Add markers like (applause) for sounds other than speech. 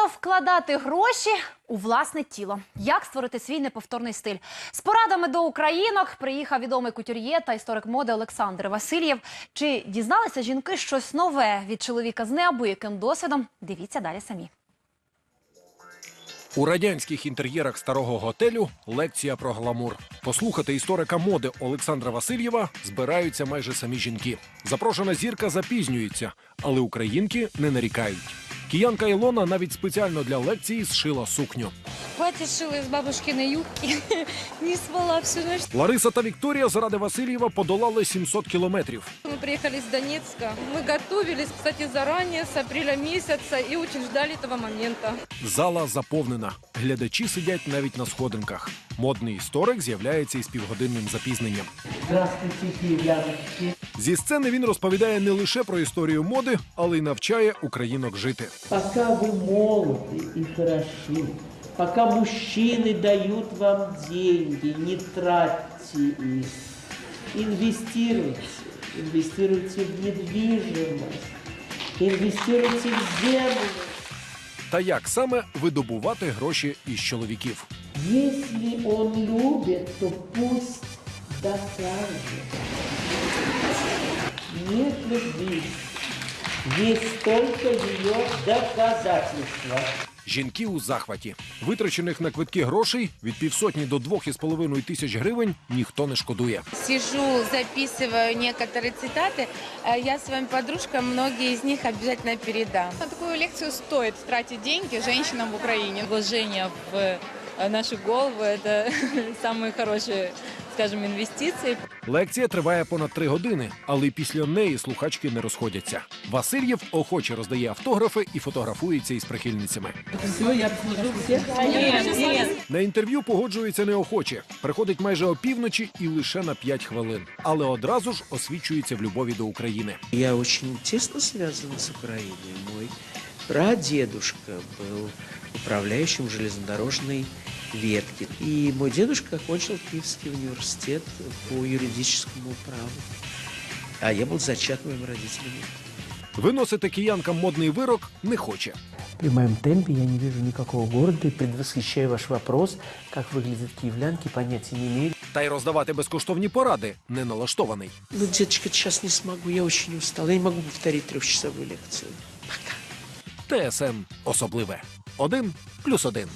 Варто вкладати гроші у власне тіло. Як створити свій неповторний стиль? З порадами до українок приїхав відомий кутюр'є та історик моди Олександр Васильєв. Чи дізналися жінки щось нове від чоловіка з неабияким досвідом? Дивіться далі самі. У радянських інтер'єрах старого готелю лекція про гламур. Послухати історика моди Олександра Васильєва збираються майже самі жінки. Запрошена зірка запізнюється, але українки не нарікають. Киянка Ілона навіть спеціально для лекції зшила сукню. Платье сшила из бабушкиной юбки. (laughs) Не спала всю ночь. Лариса та Вікторія заради Васильєва подолали 700 кілометрів. Мы приехали из Донецка. Мы готовились, кстати, заранее, с апреля месяца, и очень ждали этого момента. Зала заповнена. Глядачі сидять навіть на сходинках. Модний історик з'являється із півгодинним запізненням. Здравствуйте, киевляночки. Зі сцени він розповідає не лише про історію моди, але й навчає українок жити. Пока вы молоды и хороши, пока мужчины дают вам деньги, не тратьте их. Инвестируйте. Инвестируйте в недвижимость. Инвестируйте в землю. Та як саме видобувати гроші із чоловіків? Если он любит, то пусть докажет. Нет любви. Есть только ее доказательства. Жінки у захваті. Витрачених на квитки грошей від півсотні до двох із половиною тисяч гривень ніхто не шкодує. сижу, записываю некоторые цитаты. Э, Я своим подружкам многие из них обязательно передам. На такую лекцию стоит тратить деньги женщинам в Украине. Вложение в э, нашу голову – это (laughs) скажем, инвестиции. Лекція триває понад три години, але після неї слухачки не розходяться. Васильєв охоче роздає автографи і фотографується із прихильницями. Все, я. На інтерв'ю погоджується неохоче. Приходить майже опівночі і лише на 5 хвилин, але одразу ж освічується в любові до України. Я очень тесно связан с Украиной. Мой прадедушка был управляющим железнодорожной ветки. И мой дедушка окончил Киевский университет по юридическому праву. А я был зачат моими родителями. Виносити киянкам модний вирок не хоче. При моем темпе я не вижу никакого города и предвосхищаю ваш вопрос, как выглядят киевлянки, понятия не имею. Та й роздавати безкоштовні поради не налаштований. Ну, деточка, сейчас не смогу, я очень устал. Я не могу повторить трехчасовую лекцию. ТСН особливе. Один плюс один.